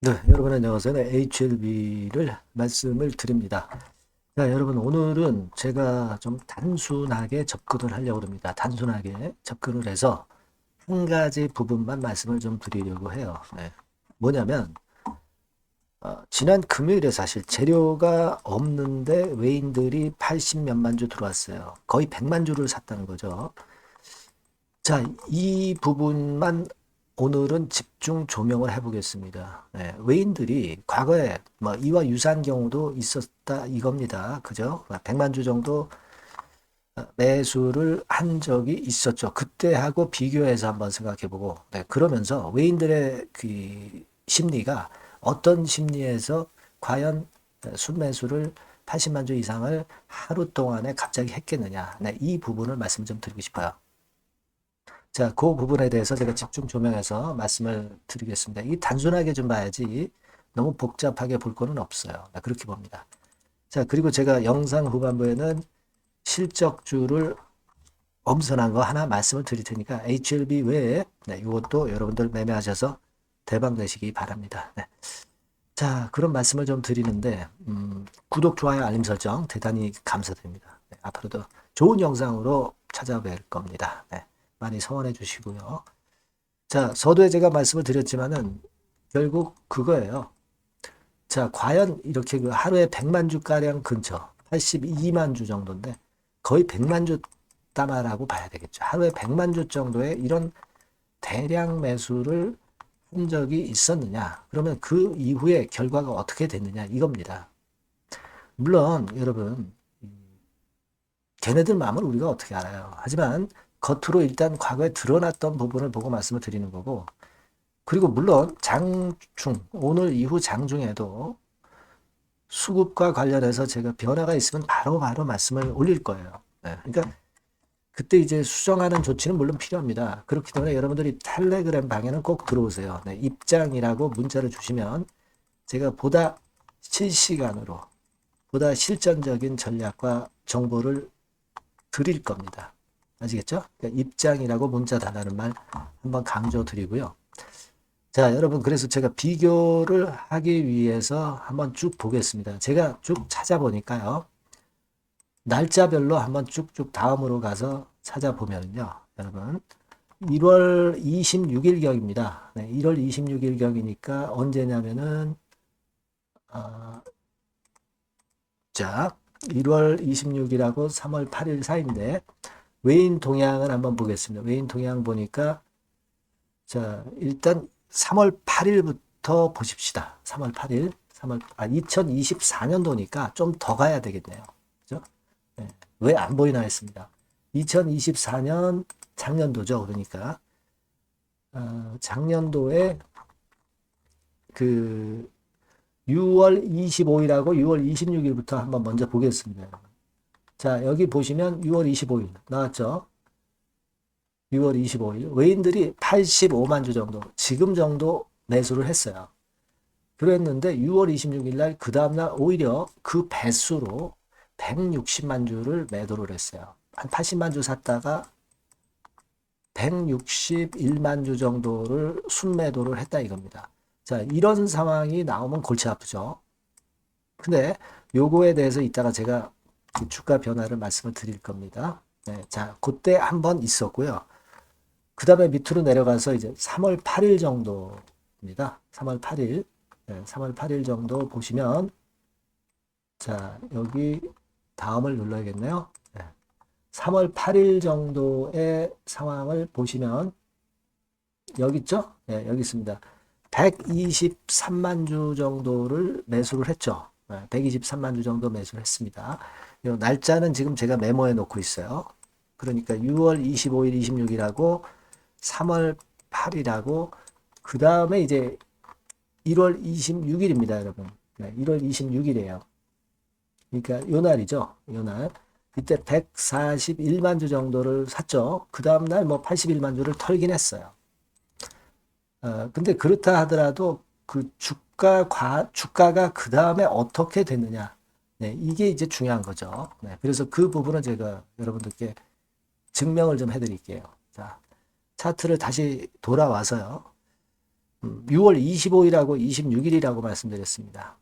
네, 여러분 안녕하세요. 네, HLB를 말씀을 드립니다. 자, 여러분 오늘은 제가 좀 단순하게 접근을 하려고 합니다. 단순하게 접근을 해서 한 가지 부분만 말씀을 좀 드리려고 해요. 네. 뭐냐면 어, 지난 금요일에 사실 재료가 없는데 외인들이 80 몇만 주 들어왔어요. 거의 100만 주를 샀다는 거죠. 자, 이 부분만 오늘은 집중 조명을 해보겠습니다. 네, 외인들이 과거에 뭐 이와 유사한 경우도 있었다 이겁니다. 그죠? 100만 주 정도 매수를 한 적이 있었죠. 그때하고 비교해서 한번 생각해보고, 네, 그러면서 외인들의 그 심리가 어떤 심리에서 과연 순매수를 80만 주 이상을 하루 동안에 갑자기 했겠느냐. 네, 이 부분을 말씀 좀 드리고 싶어요. 자, 그 부분에 대해서 제가 집중 조명해서 말씀을 드리겠습니다. 이 단순하게 좀 봐야지 너무 복잡하게 볼 거는 없어요. 네, 그렇게 봅니다. 자, 그리고 제가 영상 후반부에는 실적주를 엄선한 거 하나 말씀을 드릴 테니까 HLB 외에 네, 이것도 여러분들 매매하셔서 대박 내시기 바랍니다. 네. 자, 그런 말씀을 좀 드리는데 음, 구독, 좋아요, 알림 설정 대단히 감사드립니다. 네, 앞으로도 좋은 영상으로 찾아뵐 겁니다. 네, 많이 성원해 주시고요. 자, 서두에 제가 말씀을 드렸지만은 결국 그거예요. 자, 과연 이렇게 그 하루에 100만 주가량 근처, 82만 주 정도인데 거의 100만 주 따마라고 봐야 되겠죠. 하루에 100만 주 정도의 이런 대량 매수를 한 적이 있었느냐? 그러면 그 이후에 결과가 어떻게 됐느냐? 이겁니다. 물론 여러분 걔네들 마음을 우리가 어떻게 알아요? 하지만 겉으로 일단 과거에 드러났던 부분을 보고 말씀을 드리는 거고 그리고 물론 장중 오늘 이후 장중에도 수급과 관련해서 제가 변화가 있으면 바로바로 바로 말씀을 올릴 거예요. 네, 그러니까 그때 이제 수정하는 조치는 물론 필요합니다. 그렇기 때문에 여러분들이 텔레그램 방에는 꼭 들어오세요. 네, 입장이라고 문자를 주시면 제가 보다 실시간으로 보다 실전적인 전략과 정보를 드릴 겁니다. 아시겠죠? 그러니까 입장이라고 문자 달라는 말 한번 강조 드리고요. 자, 여러분, 그래서 제가 비교를 하기 위해서 한번 쭉 보겠습니다. 제가 쭉 찾아보니까요. 날짜별로 한번 쭉쭉 다음으로 가서 찾아보면요. 여러분, 1월 26일경입니다. 네, 1월 26일경이니까 언제냐면은, 어, 자, 1월 26일하고 3월 8일 사이인데, 외인 동향을 한번 보겠습니다. 외인 동향 보니까, 자, 일단 3월 8일부터 보십시다. 3월 8일. 3월, 아, 2024년도니까 좀 더 가야 되겠네요. 그죠? 네. 왜안 보이나 했습니다. 2024년 작년도죠. 그러니까, 어, 작년도에 그 6월 25일하고 6월 26일부터 한번 먼저 보겠습니다. 자, 여기 보시면 6월 25일 나왔죠? 6월 25일 외인들이 85만 주 정도 지금 정도 매수를 했어요. 그랬는데 6월 26일 날 그 다음날 오히려 그 배수로 160만 주를 매도를 했어요. 한 80만 주 샀다가 161만 주 정도를 순매도를 했다 이겁니다. 자, 이런 상황이 나오면 골치 아프죠. 근데 요거에 대해서 이따가 제가 주가 변화를 말씀을 드릴 겁니다. 네, 자, 그때 한 번 있었고요. 그 다음에 밑으로 내려가서 이제 3월 8일 정도입니다. 3월 8일. 네, 3월 8일 정도 보시면, 자, 여기 다음을 눌러야겠네요. 네, 3월 8일 정도의 상황을 보시면, 여기 있죠? 네, 여기 있습니다. 123만 주 정도를 매수를 했죠. 123만 주 정도 매수를 했습니다. 날짜는 지금 제가 메모해 놓고 있어요. 그러니까 6월 25일, 26일하고 3월 8일하고 그 다음에 이제 1월 26일입니다, 여러분. 네, 1월 26일이에요. 그러니까 요 날이죠. 요 날. 이때 141만 주 정도를 샀죠. 그 다음 날 뭐 81만 주를 털긴 했어요. 어, 근데 그렇다 하더라도 그 주 가 과 주가가 그 다음에 어떻게 됐느냐. 네, 이게 이제 중요한 거죠. 네, 그래서 그 부분은 제가 여러분들께 증명을 좀 해드릴게요. 자, 차트를 다시 돌아와서요. 음, 6월 25일하고 26일이라고 말씀드렸습니다.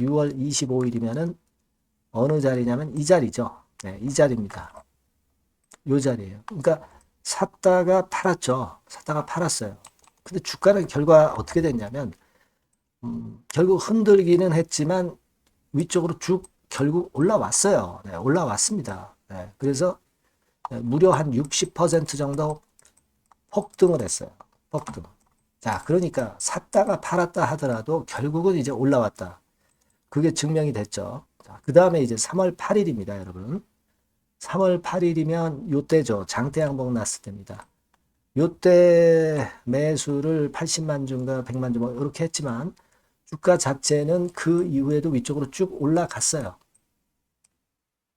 6월 25일이면은 어느 자리냐면 이 자리죠. 네, 이 자리입니다. 요 자리예요. 그러니까 샀다가 팔았죠. 샀다가 팔았어요. 근데 주가는 결과 어떻게 됐냐면 음, 결국 흔들기는 했지만 위쪽으로 쭉 결국 올라왔어요. 네, 올라왔습니다. 네, 그래서 네, 무려 한 60% 정도 폭등을 했어요. 폭등. 자, 그러니까 샀다가 팔았다 하더라도 결국은 이제 올라왔다. 그게 증명이 됐죠. 자, 그 다음에 이제 3월 8일입니다, 여러분. 3월 8일이면 요때죠. 장대양봉 났을 때입니다. 요때 매수를 80만 주인가 100만 주 뭐 이렇게 했지만 주가 자체는 그 이후에도 위쪽으로 쭉 올라갔어요.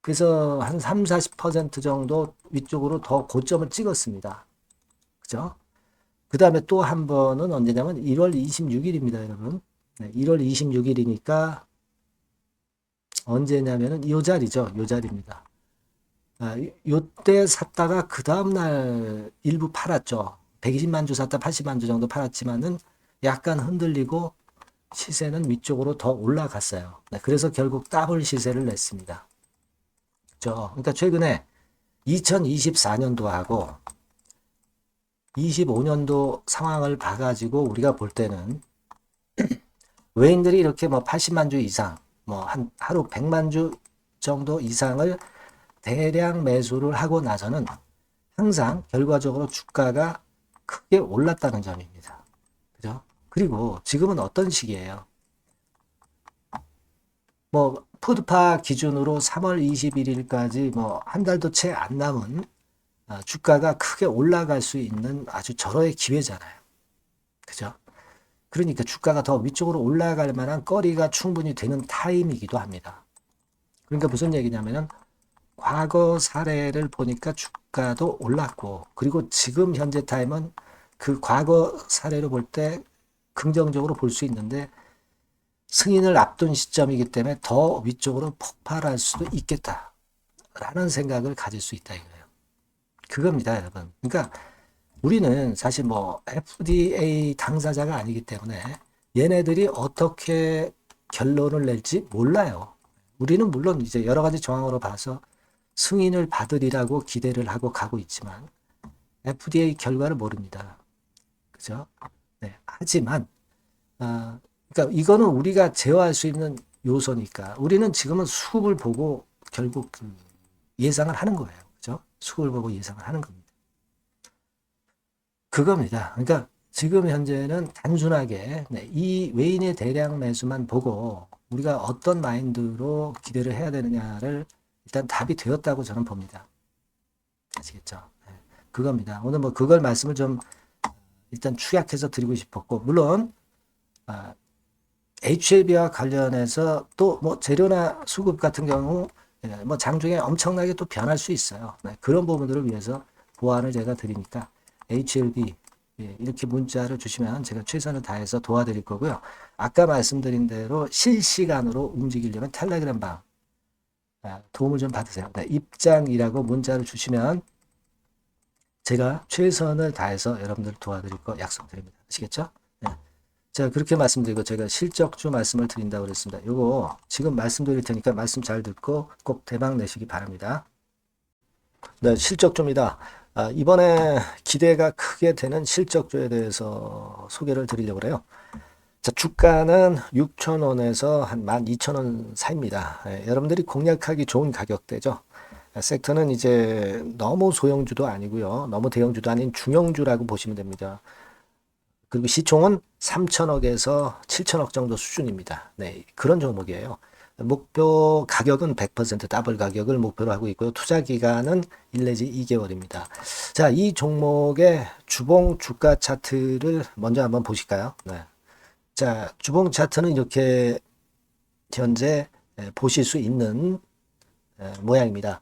그래서 한 3, 40% 정도 위쪽으로 더 고점을 찍었습니다. 그죠? 그 다음에 또 한 번은 언제냐면 1월 26일입니다, 여러분. 네, 1월 26일이니까 언제냐면은 이 자리죠. 이 자리입니다. 아, 요때 샀다가 그 다음날 일부 팔았죠. 120만 주 샀다 80만 주 정도 팔았지만은 약간 흔들리고 시세는 위쪽으로 더 올라갔어요. 네, 그래서 결국 더블 시세를 냈습니다. 그죠? 그러니까 최근에 2024년도하고 25년도 상황을 봐가지고 우리가 볼 때는 외인들이 이렇게 뭐 80만 주 이상, 뭐 한 하루 100만 주 정도 이상을 대량 매수를 하고 나서는 항상 결과적으로 주가가 크게 올랐다는 점입니다. 그리고 지금은 어떤 시기예요? 뭐 푸드파 기준으로 3월 21일까지 뭐 한 달도 채 안 남은 어, 주가가 크게 올라갈 수 있는 아주 절호의 기회잖아요. 그죠? 그러니까 주가가 더 위쪽으로 올라갈 만한 거리가 충분히 되는 타임이기도 합니다. 그러니까 무슨 얘기냐면은 과거 사례를 보니까 주가도 올랐고 그리고 지금 현재 타임은 그 과거 사례를 볼때 긍정적으로 볼 수 있는데 승인을 앞둔 시점이기 때문에 더 위쪽으로 폭발할 수도 있겠다라는 생각을 가질 수 있다 이거예요. 그겁니다, 여러분. 그러니까 우리는 사실 뭐 FDA 당사자가 아니기 때문에 얘네들이 어떻게 결론을 낼지 몰라요. 우리는 물론 이제 여러 가지 정황으로 봐서 승인을 받으리라고 기대를 하고 가고 있지만 FDA 결과를 모릅니다. 그죠? 네. 하지만 어, 그러니까 이거는 우리가 제어할 수 있는 요소니까 우리는 지금은 수급을 보고 결국 그 예상을 하는 거예요. 그죠? 수급을 보고 예상을 하는 겁니다. 그겁니다. 그러니까 지금 현재는 단순하게 네, 이 외인의 대량 매수만 보고 우리가 어떤 마인드로 기대를 해야 되느냐를 일단 답이 되었다고 저는 봅니다. 아시겠죠? 네, 그겁니다. 오늘 뭐 그걸 말씀을 좀 일단 축약해서 드리고 싶었고 물론 아, HLB와 관련해서 또 뭐 재료나 수급 같은 경우 예, 뭐 장중에 엄청나게 또 변할 수 있어요. 네, 그런 부분들을 위해서 보완을 제가 드리니까 HLB 예, 이렇게 문자를 주시면 제가 최선을 다해서 도와드릴 거고요. 아까 말씀드린 대로 실시간으로 움직이려면 텔레그램 방 아, 도움을 좀 받으세요. 네, 입장이라고 문자를 주시면 제가 최선을 다해서 여러분들 도와드릴 거 약속드립니다. 아시겠죠? 네. 자, 그렇게 말씀드리고 제가 실적주 말씀을 드린다고 그랬습니다. 요거 지금 말씀드릴 테니까 말씀 잘 듣고 꼭 대박 내시기 바랍니다. 네, 실적주입니다. 아, 이번에 기대가 크게 되는 실적주에 대해서 소개를 드리려고 그래요. 자, 주가는 6,000원에서 한 12,000원 사이입니다. 예, 여러분들이 공략하기 좋은 가격대죠. 섹터는 이제 너무 소형주도 아니고요. 너무 대형주도 아닌 중형주라고 보시면 됩니다. 그리고 시총은 3천억에서 7천억 정도 수준입니다. 네, 그런 종목이에요. 목표 가격은 100% 더블 가격을 목표로 하고 있고요. 투자 기간은 1 내지 2개월입니다. 자, 이 종목의 주봉 주가 차트를 먼저 한번 보실까요? 네. 자, 주봉 차트는 이렇게 현재 보실 수 있는 모양입니다.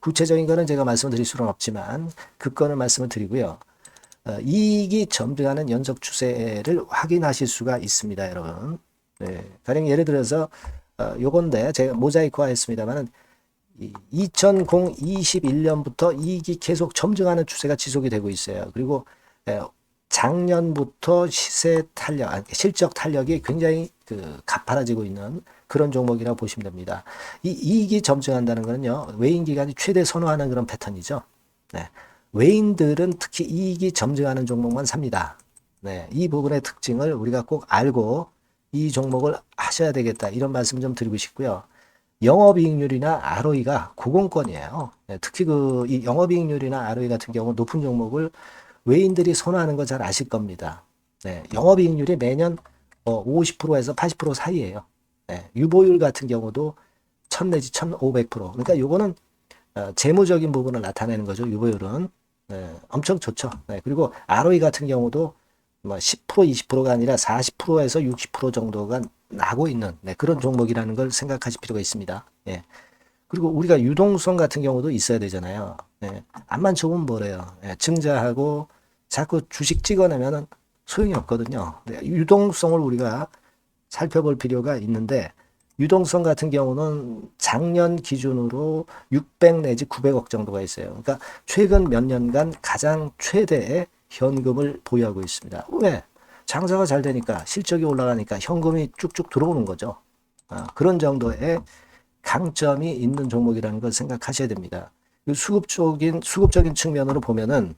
구체적인 거는 제가 말씀드릴 수는 없지만 그 건을 말씀을 드리고요. 어, 이익이 점등하는 연속 추세를 확인하실 수가 있습니다, 여러분. 네, 가령 예를 들어서 어, 요건데 제가 모자이크화 했습니다만은 2021년부터 이익이 계속 점증하는 추세가 지속이 되고 있어요. 그리고 예, 작년부터 시세 탄력, 아니, 실적 탄력이 굉장히 그 가파라지고 있는 그런 종목이라고 보시면 됩니다. 이 이익이 점증한다는 것은요, 외인 기관이 최대 선호하는 그런 패턴이죠. 네. 외인들은 특히 이익이 점증하는 종목만 삽니다. 네. 이 부분의 특징을 우리가 꼭 알고 이 종목을 하셔야 되겠다. 이런 말씀 좀 드리고 싶고요. 영업이익률이나 ROE가 고공권이에요. 네, 특히 그 이 영업이익률이나 ROE 같은 경우 높은 종목을 외인들이 선호하는 거 잘 아실 겁니다. 네, 영업이익률이 매년 어, 50%에서 80% 사이에요. 네, 유보율 같은 경우도 1000 내지 1500%. 그러니까 요거는 어, 재무적인 부분을 나타내는 거죠. 유보율은. 네, 엄청 좋죠. 네, 그리고 ROE 같은 경우도 뭐 10% 20%가 아니라 40%에서 60% 정도가 나고 있는 네, 그런 종목이라는 걸 생각하실 필요가 있습니다. 예. 그리고 우리가 유동성 같은 경우도 있어야 되잖아요. 예. 암만 좋으면 뭐래요. 예. 증자하고 자꾸 주식 찍어내면은 소용이 없거든요. 네. 유동성을 우리가 살펴볼 필요가 있는데 유동성 같은 경우는 작년 기준으로 600 내지 900억 정도가 있어요. 그러니까 최근 몇 년간 가장 최대의 현금을 보유하고 있습니다. 왜? 장사가 잘 되니까 실적이 올라가니까 현금이 쭉쭉 들어오는 거죠. 아, 그런 정도의 강점이 있는 종목이라는 걸 생각하셔야 됩니다. 수급적인 수급적인 측면으로 보면은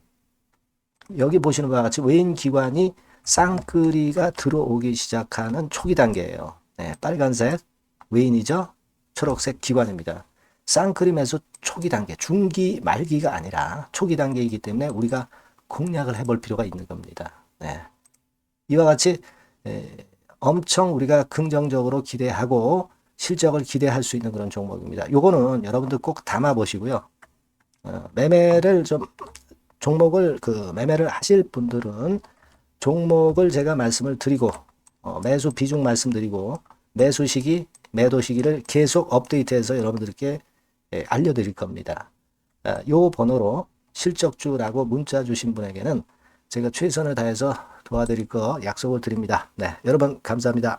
여기 보시는 바와 같이 외인 기관이 쌍끌이가 들어오기 시작하는 초기 단계예요. 네, 빨간색 외인이죠. 초록색 기관입니다. 쌍끌이 매수 초기 단계, 중기 말기가 아니라 초기 단계이기 때문에 우리가 공략을 해볼 필요가 있는 겁니다. 네. 이와 같이 에, 엄청 우리가 긍정적으로 기대하고 실적을 기대할 수 있는 그런 종목입니다. 요거는 여러분들 꼭 담아 보시고요. 어, 매매를 좀 종목을 그 매매를 하실 분들은 종목을 제가 말씀을 드리고 어, 매수 비중 말씀드리고 매수 시기 매도 시기를 계속 업데이트해서 여러분들께 예, 알려드릴 겁니다. 어, 요 번호로 실적주라고 문자 주신 분에게는 제가 최선을 다해서 도와드릴 거 약속을 드립니다. 네, 여러분 감사합니다.